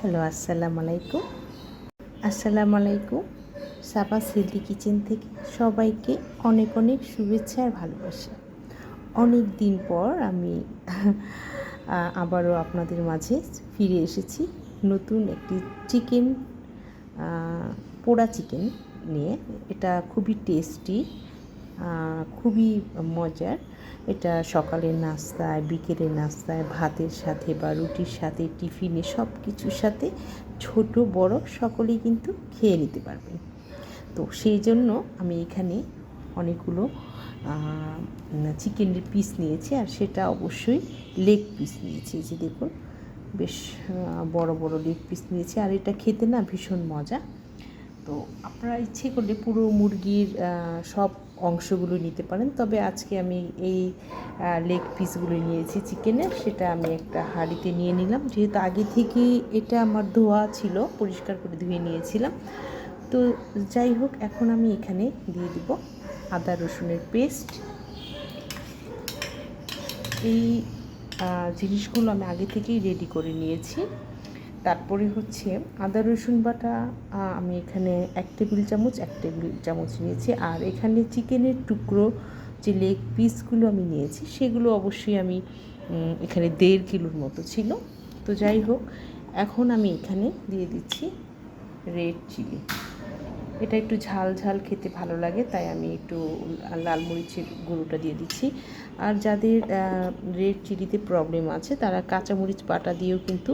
Hello, আসসালামু আলাইকুম। আসসালামু আলাইকুম। সাবা সিল্কি কিচেন থেকে সবাইকে অনেক অনেক শুভেচ্ছা আর ভালোবাসা। অনেক দিন পর আমি আবারও আপনাদের মাঝে ফিরে এসেছি নতুন একটি চিকেন পোড়া চিকেন নিয়ে। এটা খুবই টেস্টি খুবই মজার। এটা সকালের নাস্তায়, বিকেলের নাস্তায়, ভাতের সাথে বা রুটির সাথে, টিফিনে সব কিছুর সাথে ছোট, বড় সকলেই কিন্তু খেয়ে নিতে পারবেন তো সেই জন্য আমি এখানে অনেকগুলো চিকেনের পিস নিয়েছি আর সেটা অবশ্যই লেগ পিস নিয়েছি। যে দেখুন, বেশ বড় বড় লেগ পিস নিয়েছি আর এটা খেতে না ভীষণ মজা। তো আপনারা ইচ্ছে করলে পুরো মুরগির সব অংশগুলো নিতে পারেন। তবে আজকে আমি এই লেগ পিসগুলো নিয়েছি চিকেনের সেটা আমি একটা হাঁড়িতে নিয়ে নিলাম। যেহেতু আগে থেকে এটা আমার ধোয়া ছিল, পরিষ্কার করে ধুয়ে নিয়েছিলাম। তো যাই হোক, এখন আমি এখানে দিয়ে দিব আদা রসুনের পেস্ট এই জিনিসগুলো আমি আগে থেকেই রেডি করে নিয়েছি। তারপরে হচ্ছে আদা, রসুন বাটা আমি এখানে এক টেবিল চামচ, এক টেবিল চামচ নিয়েছি। আর এখানে চিকেনের টুকরো যে লেগ পিসগুলো আমি নিয়েছি, সেগুলো অবশ্যই আমি এখানে দেড় কিলোর মতো ছিল। তো যাই হোক, এখন আমি এখানে দিয়ে দিচ্ছি রেড চিলি এটা একটু ঝাল ঝাল খেতে ভালো লাগে, তাই আমি একটু লাল মরিচের গুঁড়োটা দিয়ে দিচ্ছি। আর যাদের রেড চিলিতে প্রবলেম আছে, তারা কাঁচামরিচ বাটা দিয়েও কিন্তু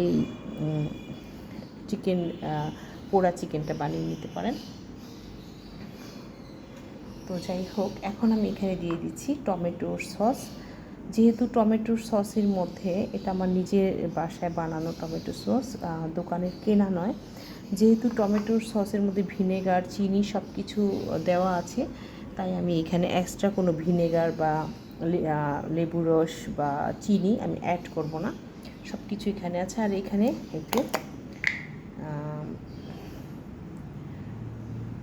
এই চিকেন পোড়া চিকেনটা বানিয়ে নিতে পারেন। তো যাই হোক, এখন আমি এখানে দিয়ে দিচ্ছি টমেটোর সস। যেহেতু টমেটোর সসের মধ্যে এটা আমার নিজের বাসায় বানানো টমেটো সস দোকানের কেনা নয়। যেহেতু টমেটোর সসের মধ্যে ভিনেগার, চিনি সব কিছু দেওয়া আছে, তাই আমি এখানে এক্সট্রা কোনো ভিনেগার বা লেবু রস বা চিনি আমি অ্যাড করব না। সব কিছু এখানে আছে, আর এখানে একটু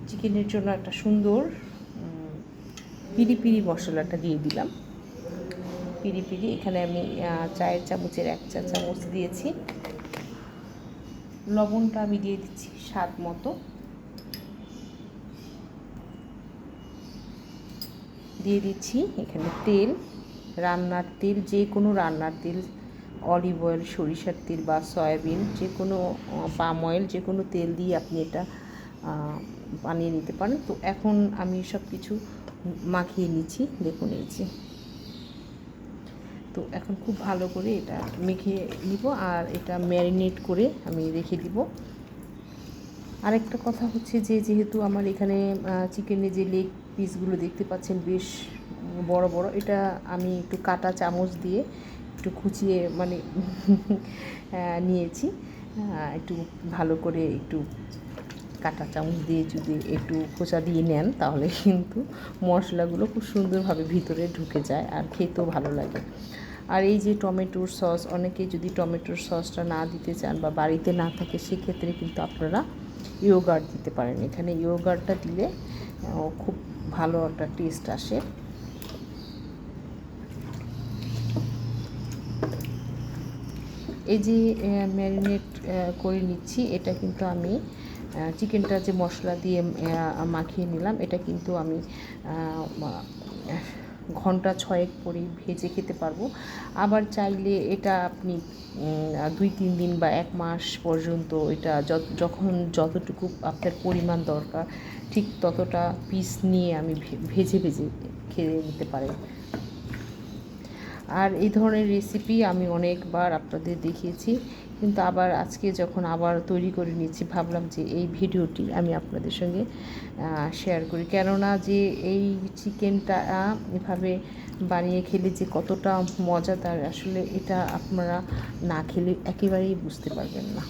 চিকেনের জন্য একটা সুন্দর পিরি পিরি মশলাটা দিয়ে দিলাম। পিরি পিরি, এখানে আমি চায়ের চামচের এক চা চামচ দিয়েছি। লবণটা আমি দিয়ে দিচ্ছি স্বাদ মতো। দিয়ে দিচ্ছি এখানে তেল, রান্নার তেল, যে কোনো রান্নার তেল অলিভ অয়েল সরিষার তেল বা সয়াবিন যে কোনো পাম অয়েল যে কোনো তেল দিয়ে আপনি এটা বানিয়ে নিতে পারেন। তো এখন আমি সব কিছু মাখিয়ে নিচ্ছি। দেখুন এই যে। তো এখন খুব ভালো করে এটা মেখে নিব আর এটা ম্যারিনেট করে আমি রেখে দিব। আরেকটা কথা হচ্ছে যে, যেহেতু আমার এখানে চিকেনের যে লেগ পিসগুলো দেখতে পাচ্ছেন বেশ বড় বড়, এটা আমি একটু কাটা চামচ দিয়ে একটু খুঁচিয়ে মানে নিয়েছি। একটু ভালো করে একটু কাটা চামচ দিয়ে যদি একটু খোঁচা দিয়ে নেন, তাহলে কিন্তু মশলাগুলো খুব সুন্দরভাবে ভিতরে ঢুকে যায় আর খেতেও ভালো লাগে। আর এই যে টমেটোর সস, অনেকে যদি টমেটোর সসটা না দিতে চান বা বাড়িতে না থাকে, সেক্ষেত্রে কিন্তু আপনারা ইয়োগার্ট দিতে পারেন। এখানে ইয়োগার্টটা দিলে খুব ভালো একটা টেস্ট আসে। এই যে ম্যারিনেট করে নিচ্ছি, এটা কিন্তু আমি চিকেনটা যে মশলা দিয়ে মাখিয়ে নিলাম, এটা কিন্তু আমি ঘণ্টা ছয়েক পরে ভেজে খেতে পারব। আবার চাইলে এটা আপনি দুই তিন দিন বা এক মাস পর্যন্ত এটা যখন যতটুকু আপনার পরিমাণ দরকার, ঠিক ততটা পিস নিয়ে আমি ভেজে ভেজে খেয়ে নিতে পারেন। আর এই ধরনের রেসিপি আমি অনেকবার আপনাদের দেখিয়েছি। কিন্তু আবার আজকে যখন আবার তৈরি করে নিয়েছি ভাবলাম যে এই ভিডিওটি আমি আপনাদের সঙ্গে শেয়ার করি। কেননা যে এই চিকেনটা এভাবে বানিয়ে খেলে যে কতটা মজাদার, আসলে এটা আপনারা না খেলে একেবারেই বুঝতে পারবেন না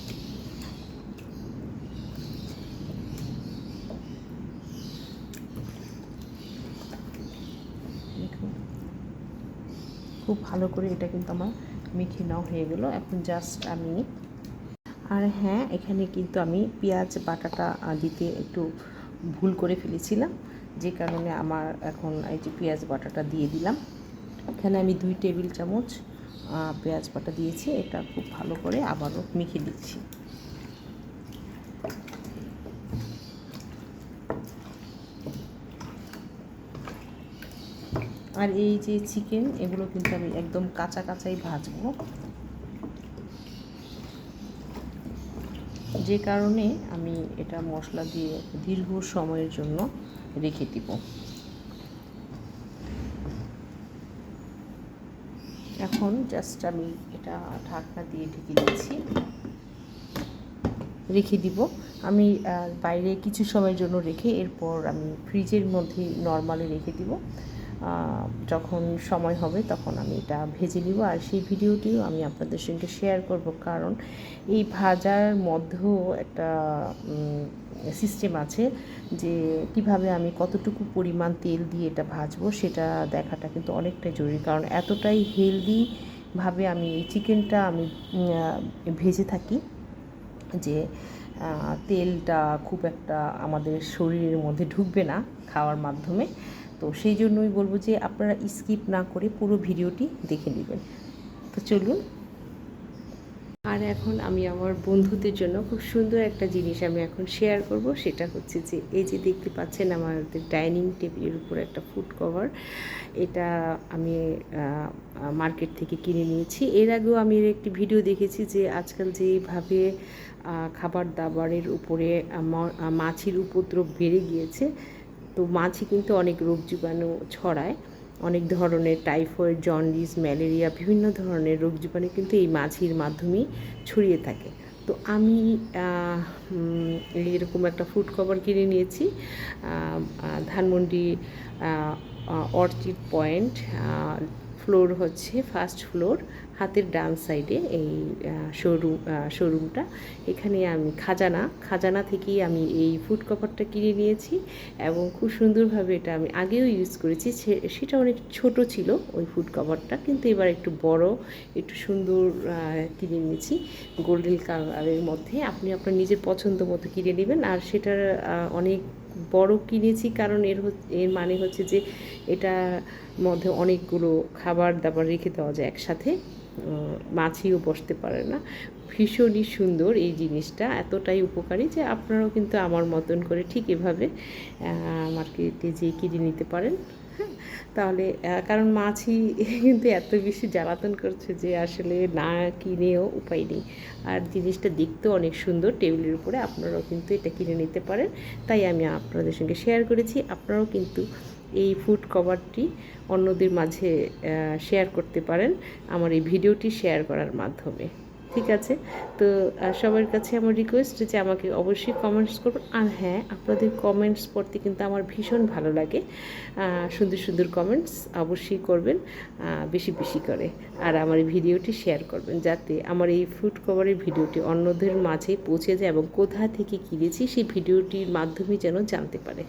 দেখুন খুব ভালো করে এটা কিন্তু আমার মেখে নাও হয়ে গেল। এখন জাস্ট আমি আর হ্যাঁ এখানে কিন্তু আমি পেঁয়াজ বাটাটা দিতে একটু ভুল করে ফেলেছিলাম। যে কারণে আমার এখন এই যে পেঁয়াজ বাটাটা দিয়ে দিলাম। এখানে আমি দুই টেবিল চামচ পেঁয়াজ বাটা দিয়েছি। এটা খুব ভালো করে আবারও মেখে দিচ্ছি। আর এই যে চিকেন এগুলো কিন্তু আমি একদম কাঁচা কাঁচাই ভাজবো। যে কারণে আমি এটা মশলা দিয়ে দীর্ঘ সময়ের জন্য রেখে দিব। এখন জাস্ট আমি এটা ঢাকনা দিয়ে ঢেকে দিচ্ছি। রেখে দিব। আমি বাইরে কিছু সময়ের জন্য রেখে এরপর আমি ফ্রিজের মধ্যে নর্মালি রেখে দিব। যখন সময় হবে তখন আমি এটা ভেজে নিব। আর সেই ভিডিওটিও আমি আপনাদের সঙ্গে শেয়ার করব। কারণ এই ভাজার মধ্যেও একটা সিস্টেম আছে যে কীভাবে আমি কতটুকু পরিমাণ তেল দিয়ে এটা ভাজবো সেটা দেখাটা কিন্তু অনেকটাই জরুরি। কারণ এতটাই হেলদিভাবে আমি এই চিকেনটা আমি ভেজে থাকি যে তেলটা খুব একটা আমাদের শরীরের মধ্যে ঢুকবে না খাওয়ার মাধ্যমে। তো সেই জন্যই বলব যে আপনারা স্কিপ না করে পুরো ভিডিওটি দেখে নেবেন। তো চলুন আর এখন আমি আমার বন্ধুদের জন্য খুব সুন্দর একটা জিনিস আমি এখন শেয়ার করব, সেটা হচ্ছে যে এই যে দেখতে পাচ্ছেন আমাদের ডাইনিং টেবিলের উপর একটা ফুড কভার এটা আমি মার্কেট থেকে কিনে নিয়েছি। এর আগেও আমি এর একটি ভিডিও দেখেছি যে আজকাল যেভাবে খাবার দাবারের উপরে মাছির উপদ্রব বেড়ে গিয়েছে, তো মাছি কিন্তু অনেক রোগ জীবাণু ছড়ায়। অনেক ধরনের টাইফয়েড, জন্ডিস, ম্যালেরিয়া, বিভিন্ন ধরনের রোগ জীবাণু কিন্তু এই মাছির মাধ্যমেই ছড়িয়ে থাকে। তো আমি এরকম একটা ফুড কভার কিনে নিয়েছি ধানমন্ডি অর্চিড পয়েন্ট ফ্লোর হচ্ছে ফার্স্ট ফ্লোর হাতের ডান সাইডে এই শোরুম শোরুমটা এখানে আমি খাজানা খাজানা থেকেই আমি এই ফুড কভারটা কিনে নিয়েছি এবং খুব সুন্দরভাবে এটা আমি আগেও ইউজ করেছি সেটা অনেক ছোট ছিল ওই ফুড কভারটা কিন্তু এবার একটু বড়, একটু সুন্দর কিনে নিয়েছি। গোল্ডেন কালারের মধ্যে। আপনি আপনার নিজের পছন্দ মতো কিনে নেবেন আর সেটার অনেক বড় কিনেছি কারণ এর এর মানে হচ্ছে যে এটা মধ্যে অনেকগুলো খাবার দাবার রেখে দেওয়া যায় একসাথে। মাছিও বসতে পারে না। ভীষণই সুন্দর এই জিনিসটা। এতটাই উপকারী যে আপনারাও কিন্তু আমার মতন করে ঠিক এভাবে মার্কেটে যেয়ে কিনে নিতে পারেন। তাহলে কারণ মাছি কিন্তু এত বেশি জ্বালাতন করছে যে আসলে না কিনেও উপায় নেই। আর জিনিসটা দেখতেও অনেক সুন্দর, টেবিলের উপরে আপনারাও কিন্তু এটা কিনে নিতে পারেন। তাই আমি আপনাদের সঙ্গে শেয়ার করেছি। আপনারাও কিন্তু এই ফুড কভারটি অন্যদের মাঝে শেয়ার করতে পারেন আমার এই ভিডিওটি শেয়ার করার মাধ্যমে। ঠিক আছে? তো সবার কাছে আমার রিকোয়েস্ট যে আমাকে অবশ্যই কমেন্টস করবেন। আর হ্যাঁ আপনাদের কমেন্টস পড়তে কিন্তু আমার ভীষণ ভালো লাগে। সুন্দর সুন্দর কমেন্টস অবশ্যই করবেন বেশি বেশি করে। আর আমার এই ভিডিওটি শেয়ার করবেন, যাতে আমার এই ফুড কভারের ভিডিওটি অন্যদের মাঝে পৌঁছে যায় এবং কোথা থেকে কিনেছি সেই ভিডিওটির মাধ্যমে যেন জানতে পারে।